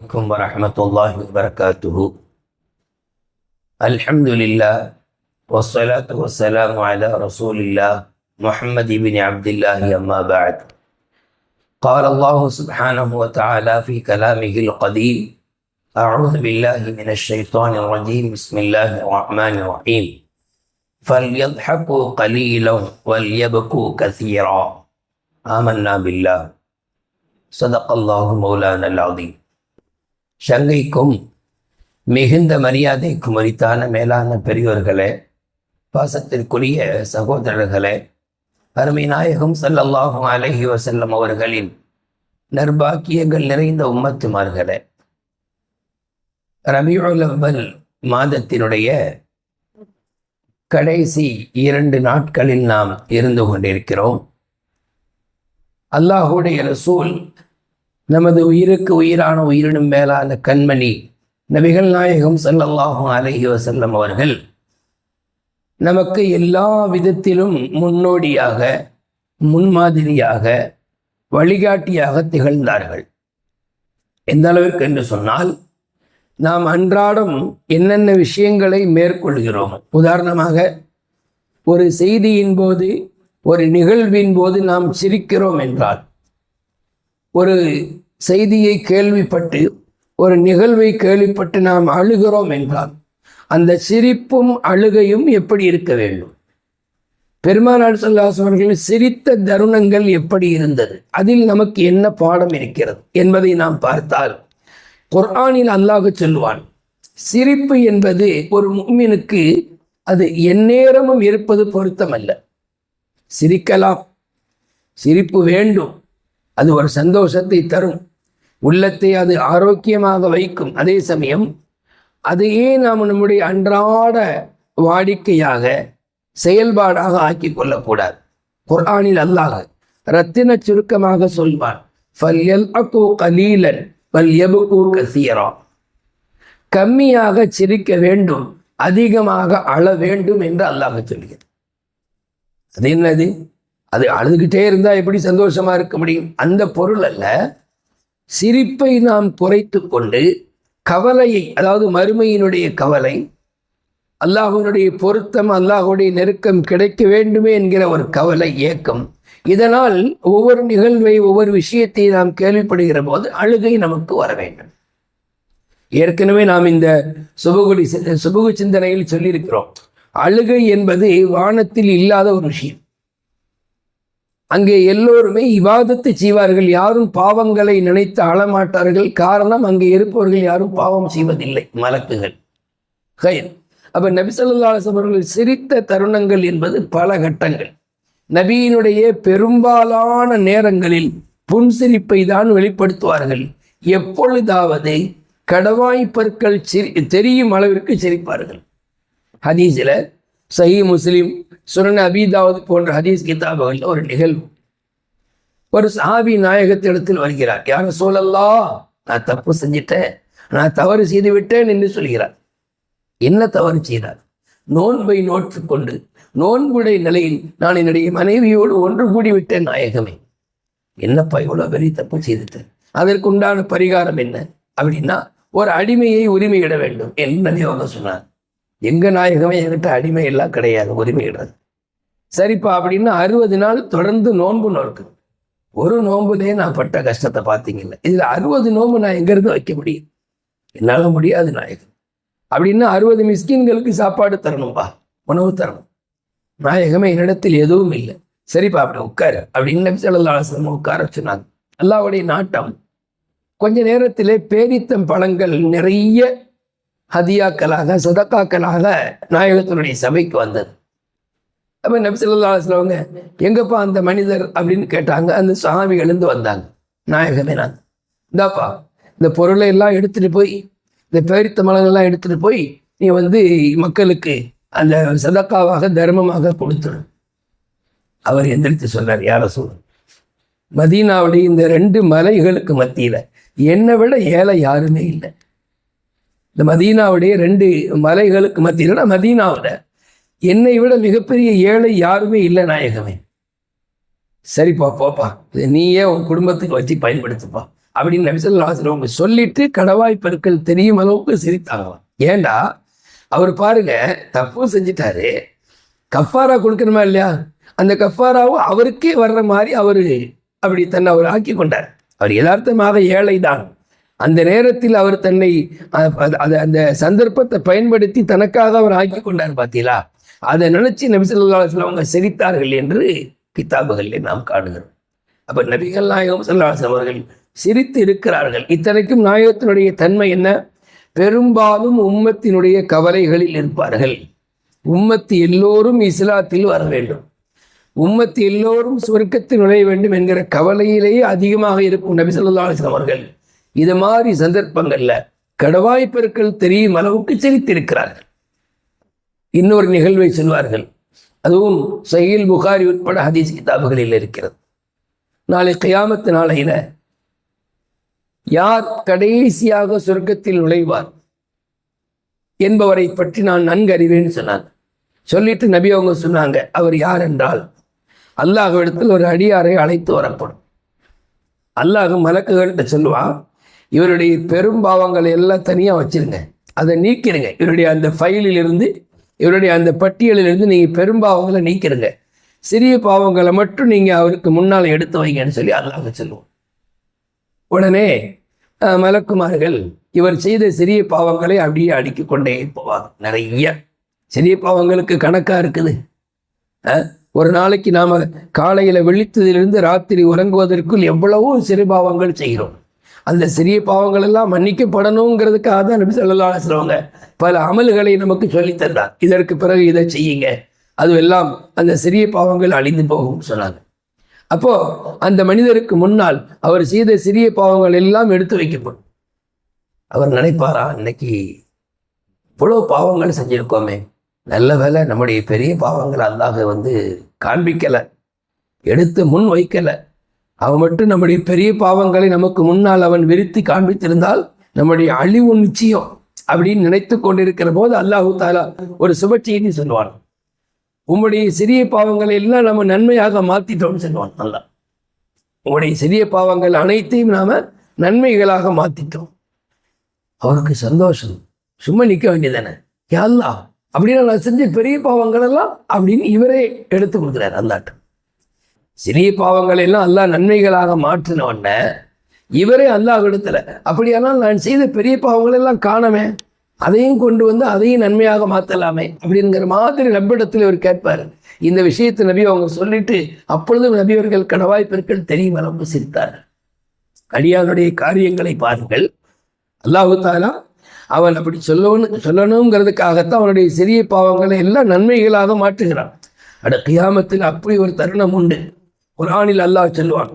عليكم ورحمة الله وبركاته. الحمد لله والصلاة والسلام على رسول الله محمد بن عبد الله أما بعد. قال الله سبحانه وتعالى في كلامه القديم أعوذ بالله من الشيطان الرجيم بسم الله الرحمن الرحيم. فليضحكوا قليلا وليبكوا كثيرا. آمنا بالله. صدق الله مولانا العظيم. சங்கைக்கும் மிகுந்த மரியாதைக்கும் உரித்தான மேலான பெரியோர்களே பாசத்திற்குரிய சகோதரர்களே அருமை நாயகம் சல்லல்லாஹும் அலஹி வசல்லம் அவர்களின் நர்பாக்கியங்கள் நிறைந்த உம்மத்துமார்களே ரபியுல் மாதத்தினுடைய கடைசி இரண்டு நாட்களில் நாம் இருந்து கொண்டிருக்கிறோம். அல்லாஹுடைய ரசூல் நமது உயிருக்கு உயிரான உயிரினும் மேலான கண்மணி நபிகள் நாயகம் ஸல்லல்லாஹு அலைஹி வசல்லம் அவர்கள் நமக்கு எல்லா விதத்திலும் முன்னோடியாக முன்மாதிரியாக வழிகாட்டியாக திகழ்ந்தார்கள். எந்த அளவிற்கு என்று சொன்னால் நாம் அன்றாடம் என்னென்ன விஷயங்களை மேற்கொள்கிறோம்? உதாரணமாக ஒரு செய்தியின் போது ஒரு நிகழ்வின் போது நாம் சிரிக்கிறோம் என்றால் ஒரு செய்தியை கேள்விப்பட்டு ஒரு நிகழ்வை கேள்விப்பட்டு நாம் அழுகிறோம் என்றால் அந்த சிரிப்பும் அழுகையும் எப்படி இருக்க வேண்டும்? பெருமானார் சொல்லாஸ் அவர்கள் சிரித்த தருணங்கள் எப்படி இருந்தது? அதில் நமக்கு என்ன பாடம் இருக்கிறது என்பதை நாம் பார்த்தால் குர்ஆனில் அல்லாஹ் சொல்லுவான் சிரிப்பு என்பது ஒரு முக்மினுக்கு அது எந்நேரமும் இருப்பது பொருத்தமல்ல. சிரிக்கலாம். சிரிப்பு வேண்டும். அது ஒரு சந்தோஷத்தை தரும். உள்ளத்தை அது ஆரோக்கியமாக வைக்கும். அதே சமயம் அதையே நாம் நம்முடைய அன்றாட வாடிக்கையாக செயல்பாடாக ஆக்கி கொள்ளக்கூடாது. குர்ஆனில் அல்லாஹ் ரத்தின சுருக்கமாக சொல்வார் ஃபல்யல் அக்கு கலீலன் வல்யபுகு கசீரா. கம்மியாக சிரிக்க வேண்டும் அதிகமாக அழ வேண்டும் என்று அல்லாஹ் சொல்கிறார் அது என்னது? அது அழுதுகிட்டே இருந்தால் எப்படி சந்தோஷமாக இருக்க முடியும்? அந்த பொருள் அல்ல. சிரிப்பை நாம் குறைத்து கொண்டு கவலையை அதாவது மறுமையினுடைய கவலை அல்லாஹுனுடைய பொருத்தம் அல்லாஹுடைய நெருக்கம் கிடைக்க வேண்டுமே என்கிற ஒரு கவலை ஏக்கம். இதனால் ஒவ்வொரு நிகழ்வை ஒவ்வொரு விஷயத்தை நாம் கேள்விப்படுகிற போது அழுகை நமக்கு வர வேண்டும். ஏற்கனவே நாம் இந்த சுபகுடி சுபகு சிந்தனையில் சொல்லியிருக்கிறோம். அழுகை என்பது வானத்தில் இல்லாத ஒரு விஷயம். அங்கே எல்லோருமே இவாதத்தை செய்வார்கள். யாரும் பாவங்களை நினைத்து அழமாட்டார்கள். காரணம் அங்கே இருப்பவர்கள் யாரும் பாவம் செய்வதில்லை. மலக்குகள் கயன் அப்ப நபி அவர்கள் சிரித்த தருணங்கள் என்பது பல கட்டங்கள். நபியினுடைய பெரும்பாலான நேரங்களில் புன்சிரிப்பை தான் வெளிப்படுத்துவார்கள். எப்பொழுதாவது கடவாய் பற்கள் சிரி தெரியும் அளவிற்கு சிரிப்பார்கள். ஹதீஸில் சஹி முஸ்லீம் சுரன் அபீதாவது போன்ற ஹதீஸ் கிதாபுகளில் ஒரு நிகழ்வு. ஒரு சாபி நாயகத்திடத்தில் வருகிறார் யார சூழல்லா நான் தப்பு செஞ்சிட்டேன் நான் தவறு செய்து விட்டேன் என்று சொல்கிறார். என்ன தவறு செய்தார்? நோன்பை நோற்று கொண்டு நோன்புடைய நிலையில் நான் என்னுடைய மனைவியோடு ஒன்று கூடி விட்டேன் நாயகமே. என்னப்பா இவ்வளோ பெரிய தப்பு செய்துட்டேன்? அதற்குண்டான பரிகாரம் என்ன? அப்படின்னா ஒரு அடிமையை உரிமையிட வேண்டும் என்று நபியவங்க சொன்னார் எங்கள் நாயகமே என்கிட்ட அடிமை எல்லாம் கிடையாது உரிமையிடுறது சரிப்பா அப்படின்னு அறுபது நாள் தொடர்ந்து நோன்பு நோக்கு. ஒரு நோன்புலேயே நான் பட்ட கஷ்டத்தை பார்த்தீங்கல்ல இதில் அறுபது நோன்பு நான் எங்கேருந்து வைக்க முடியும்? என்னால் முடியாது நாயகம் அப்படின்னா அறுபது மிஸ்கின்களுக்கு சாப்பாடு தரணும்பா உணவு தரணும். நாயகமே என்னிடத்தில் எதுவும் இல்லை. சரிப்பா அப்படி உட்காரு அப்படின்னு நபி ஸல்லல்லாஹு உட்கார சொன்னாங்க. அல்லாவுடைய நாட்டம் கொஞ்ச நேரத்திலே பேரித்தம் பழங்கள் நிறைய ஹதியாக்களாக சதக்காக்களாக நாயகத்தினுடைய சபைக்கு வந்தது. அப்போ நபி ஸல்லல்லாஹு எங்கப்பா அந்த மனிதர் அப்படின்னு கேட்டாங்க. அந்த சஹாபி எழுந்து வந்தாங்க. நாயகமே நான். இந்தாப்பா இந்த பொருளை எல்லாம் எடுத்துகிட்டு போய் இந்த பேரித்த மலங்கள்லாம் எடுத்துகிட்டு போய் நீ வந்து மக்களுக்கு அந்த சதக்காவாக தர்மமாக கொடுத்துரு. அவர் எந்திரித்து சொன்னார் யார சொல்ல மதீனாவுடைய இந்த ரெண்டு மலைகளுக்கு மத்தியில் என்னை விட ஏழை யாருமே இல்லை. இந்த மதீனாவுடைய ரெண்டு மலைகளுக்கு மத்தியில் மதீனாவில் என்னை விட மிகப்பெரிய ஏழை யாருமே இல்லை நாயகமே. சரிப்பா போப்பா. இது நீயே உன் குடும்பத்துக்கு வச்சு பயன்படுத்துப்பா. அப்படின்னு நபிசல்லாசன் அவங்க சொல்லிட்டு கடவாய் பெருக்கள் தெரியும் அளவுக்கு சிரித்தாங்களாம். ஏண்டா? அவர் பாருங்க தப்பும் செஞ்சிட்டாரு. கஃபாரா கொடுக்கணுமா இல்லையா? அந்த கஃபாராவும் அவருக்கே வர்ற மாதிரி அவர் அப்படி தன்னை அவர் ஆக்கி கொண்டார். அவர் யதார்த்தமாக ஏழை தான் அந்த நேரத்தில் அவர் தன்னை அது- அந்த சந்தர்ப்பத்தை பயன்படுத்தி தனக்காக அவர் ஆக்கி கொண்டார் பார்த்தீங்களா அதை நினைச்சு நபி அவங்க சிரித்தார்கள் என்று கித்தாபுகளில் நாம் காணுகிறோம். அப்போ நபிகள் நாயகம் ஸல்லல்லாஹு அவர்கள் சிரித்து இருக்கிறார்கள். இத்தனைக்கும் நாயகத்தினுடைய தன்மை என்ன? பெரும்பாலும் உம்மத்தினுடைய கவலைகளில் இருப்பார்கள். உம்மத்து எல்லோரும் இஸ்லாத்தில் வர வேண்டும். உம்மத்து எல்லோரும் சுவர்க்கத்தில் நுழைய வேண்டும் என்கிற கவலையிலேயே அதிகமாக இருக்கும் நபி ஸல்லல்லாஹு அவர்கள். இது மாதிரி சந்தர்ப்பங்கள்ல கடவாய் பெருக்கள் தெரியும் அளவுக்கு சிரித்திருக்கிறார்கள். இன்னொரு நிகழ்வை சொல்வார்கள். அதுவும் சஹீல் புகாரி உட்பட ஹதீஸ் கிதாபுகளில் இருக்கிறது. நாளை கயாமத்து நாளையில யார் கடைசியாக சொர்க்கத்தில் நுழைவார் என்பவரை பற்றி நான் நன்கு அறிவேன்னு சொன்னாங்க. சொல்லிட்டு நபி அவங்க சொன்னாங்க அவர் யார் என்றால். அல்லாஹ் இடத்தில் ஒரு அடியாரை அழைத்து வரப்படும். அல்லாஹ் மலக்குகள்கிட்ட சொல்லுவான் இவருடைய பெரும் பாவங்களை எல்லாம் தனியாக வச்சிருங்க. அதை நீக்கிடுங்க. இவருடைய அந்த ஃபைலில் இருந்து இவருடைய அந்த பட்டியலிலிருந்து நீங்கள் பெரும் பாவங்களை நீக்கிடுங்க. சிறிய பாவங்களை மட்டும் நீங்கள் அவருக்கு முன்னால் எடுத்து வைங்கன்னு சொல்லி அல்லாஹ் சொல்லுவோம் உடனே மலக்குமார்கள் இவர் செய்த சிறிய பாவங்களை அப்படியே அடுக்கி கொண்டே போவாங்க. நிறைய. சிறிய பாவங்களுக்கு கணக்காக இருக்குது. ஒரு நாளைக்கு நாம் காலையில் விழித்ததிலிருந்து ராத்திரி உறங்குவதற்குள் எவ்வளவோ சிறு பாவங்கள் செய்கிறோம். அந்த சிறிய பாவங்கள் எல்லாம் மன்னிக்கப்படணுங்கிறதுக்காக தான் நபி ஸல்லல்லாஹு சொல்லுவாங்க பல அமல்களை நமக்கு சொல்லித் தந்தார். இதற்கு பிறகு இதை செய்யுங்க. அதுவெல்லாம் அந்த சிறிய பாவங்கள் அழிந்து போகும் சொன்னாங்க. அப்போ அந்த மனிதருக்கு முன்னால் அவர் செய்த சிறிய பாவங்கள் எல்லாம் எடுத்து வைக்கப்படும். அவர் நினைப்பாரா? இன்னைக்கு இவ்வளோ பாவங்கள் செஞ்சிருக்கோமே. நல்ல வேலை நம்முடைய பெரிய பாவங்கள் அல்லாஹ் வந்து காண்பிக்கலை. எடுத்து முன் வைக்கலை. அவன் மட்டும் நம்முடைய பெரிய பாவங்களை நமக்கு முன்னால் அவன் விரித்து காண்பித்திருந்தால் நம்முடைய அழிவு நிச்சயம் அப்படின்னு நினைத்து கொண்டிருக்கிற போது அல்லாஹு தாலா ஒரு சுப செய்தி சொல்லுவான். உம்முடைய சிறிய பாவங்களை எல்லாம் நம்ம நன்மையாக மாத்திட்டோம்னு சொல்லுவான் நல்லா உங்களுடைய சிறிய பாவங்கள் அனைத்தையும் நாம நன்மைகளாக மாத்திட்டோம். அவருக்கு சந்தோஷம். சும்மா நிற்க வேண்டியதானே யாழ்லா அப்படின்னு நான் செஞ்ச பெரிய பாவங்கள் எல்லாம் அப்படின்னு இவரே எடுத்து கொடுக்குறாரு அல்லாட்டு சிறிய பாவங்களை எல்லாம் அல்லாஹ் நன்மைகளாக மாற்றின இவரே அல்லாஹ் இடத்துல அப்படியானால் நான் செய்த பெரிய பாவங்கள் எல்லாம் காணவே அதையும் கொண்டு வந்து அதையும் நன்மையாக மாற்றலாமே அப்படிங்கிற மாதிரி நம்பிடத்தில் இவர் கேட்பார். இந்த விஷயத்தை நபி அவங்க சொல்லிட்டு அப்பொழுதும் நபியவர்கள் கணவாய் கடவாய் பெருக்கள் தெரியும் அளவு சிரித்தார். அடியானுடைய காரியங்களை பாருங்கள். அல்லாஹு தாலா அவன் அப்படி சொல்லணும் சொல்லணுங்கிறதுக்காகத்தான் அவனுடைய சிறிய பாவங்களை எல்லாம் நன்மைகளாக மாற்றுகிறான். அட கியாமத்தில் அப்படி ஒரு தருணம் உண்டு. குரானில் அல்லாஹ் சொல்லுவான்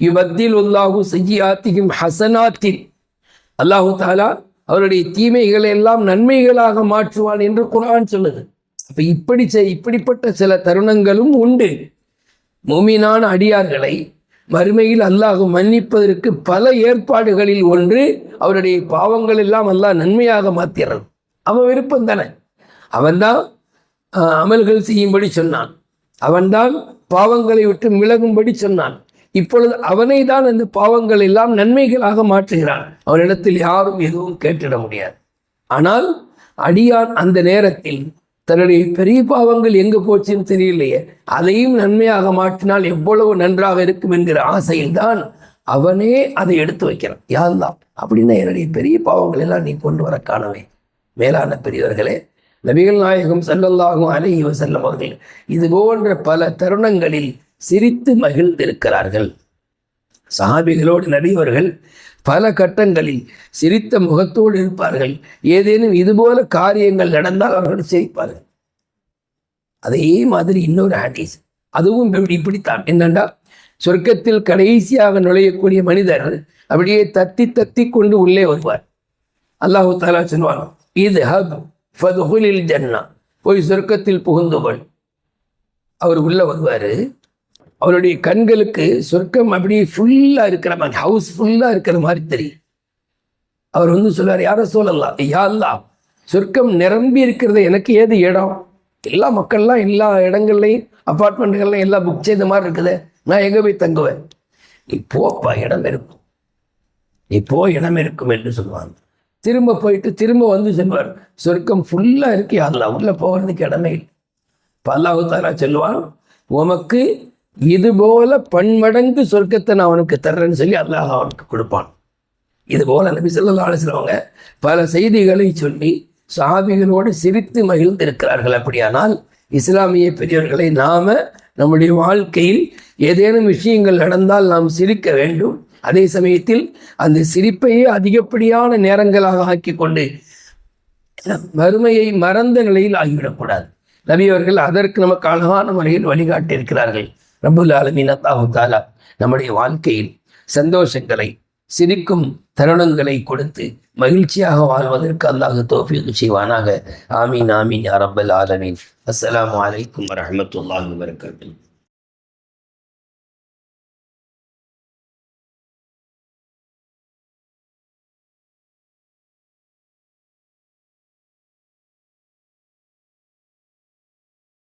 யுபத்தில் உல்லாஹு செய்யாத்தியும் ஹசனாத்தின் அல்லாஹு தாலா அவருடைய தீமைகளை எல்லாம் நன்மைகளாக மாற்றுவான் என்று குரான் சொல்லுது அப்போ இப்படி செய்- இப்படிப்பட்ட சில தருணங்களும் உண்டு மோமினான அடியார்களை மறுமையில் அல்லாஹ் மன்னிப்பதற்கு பல ஏற்பாடுகளில் ஒன்று அவருடைய பாவங்கள் எல்லாம் அல்லாஹ் நன்மையாக மாத்திடுறது அவன் விருப்பம் தானே அவன்தான் அமல்கள் செய்யும்படி சொன்னான் அவன்தான் பாவங்களை விட்டு விலகும்படி சொன்னான். இப்பொழுது அவனை தான் அந்த பாவங்கள் எல்லாம் நன்மைகளாக மாற்றுகிறான். அவனிடத்தில் யாரும் எதுவும் கேட்டிட முடியாது. ஆனால் அடியான் அந்த நேரத்தில் தன்னுடைய பெரிய பாவங்கள் எங்கே போச்சுன்னு தெரியலையே. அதையும் நன்மையாக மாற்றினால் எவ்வளவு நன்றாக இருக்கும் என்கிற ஆசையில்தான் அவனே அதை எடுத்து வைக்கிறான். யாழ்தான் அப்படின்னா என்னுடைய பெரிய பாவங்கள் எல்லாம் நீ கொண்டு வர காணவே. மேலான பெரியவர்களே நபிகள் நாயகம் செல்லல்லாகும் அலைஹி வஸல்லம் அவர்கள் இது போன்ற பல தருணங்களில் சிரித்து மகிழ்ந்திருக்கிறார்கள். சஹாபிகளோடு நபியவர்கள் பல கட்டங்களில் சிரித்த முகத்தோடு இருப்பார்கள். ஏதேனும் இதுபோல காரியங்கள் நடந்தால் அவர்கள் சிரிப்பார்கள். அதே மாதிரி இன்னொரு ஹதீஸ். அதுவும் இப்படி இப்படித்தான். என்னண்டா சொர்க்கத்தில் கடைசியாக நுழையக்கூடிய மனிதர் அப்படியே தத்தி தத்தி கொண்டு உள்ளே வருவார். அல்லாஹு தாலா சொல்வான் இது ஹப் ஃபதுஹுலில் ஜன்னா போய் சொர்க்கத்தில் புகுந்துகொள் அவர் உள்ளே வருவார். அவருடைய கண்களுக்கு சொர்க்கம் அப்படியே ஃபுல்லாக இருக்கிற மாதிரி ஹவுஸ் ஃபுல்லாக இருக்கிற மாதிரி தெரியும். அவர் வந்து சொல்வார் யாரை சொல்லலாம் யா சொர்க்கம் நிரம்பி இருக்கிறது எனக்கு ஏது இடம்? எல்லா மக்கள்லாம் எல்லா இடங்கள்லையும் அப்பார்ட்மெண்ட்டுகள்லையும் எல்லாம் புக் செய்த மாதிரி இருக்குது. நான் எங்கே போய் தங்குவேன்? நீ போப்பா இடம் இருக்கும். இப்போ இடம் இருக்கும் என்று சொல்லுவாங்க. திரும்ப போயிட்டு திரும்ப வந்து செல்வார். சொர்க்கம் ஃபுல்லாக இருக்கு. அதில் உள்ள போகிறதுக்கு இடமே இல்லை. இப்போ அல்லாஹு சொல்லுவான் உமக்கு இது போல பன்மடங்கு சொர்க்கத்தை நான் அவனுக்கு தர்றேன்னு சொல்லி அல்லாஹ் அவனுக்கு கொடுப்பான். இது போல நபி சொல்லா அலிஸ்லவங்க பல செய்திகளை சொல்லி சாமிகளோடு சிரித்து மகிழ்ந்திருக்கிறார்கள். அப்படியானால் இஸ்லாமிய பெரியவர்களை நாம நம்முடைய வாழ்க்கையில் ஏதேனும் விஷயங்கள் நடந்தால் நாம் சிரிக்க வேண்டும். அதே சமயத்தில் அந்த சிரிப்பையே அதிகப்படியான நேரங்களாக ஆக்கி கொண்டு வறுமையை மறந்த நிலையில் ஆகிவிடக்கூடாது. நபி அவர்கள் அதற்கு நமக்கு அழகான முறையில் வழிகாட்டி இருக்கிறார்கள் ரபுல் ஆலமின் அல்லாஹு நம்முடைய வாழ்க்கையில் சந்தோஷங்களை சிரிக்கும் தருணங்களை கொடுத்து மகிழ்ச்சியாக வாழ்வதற்கு அல்லாஹ் தோஃபிக்கு செய்வானாக. ஆமீன் ஆமீன் அரபல் ஆலமீன். அஸ்லாம் வலைக்கம் வரஹமத்துல்லாஹி வரகாத்துஹு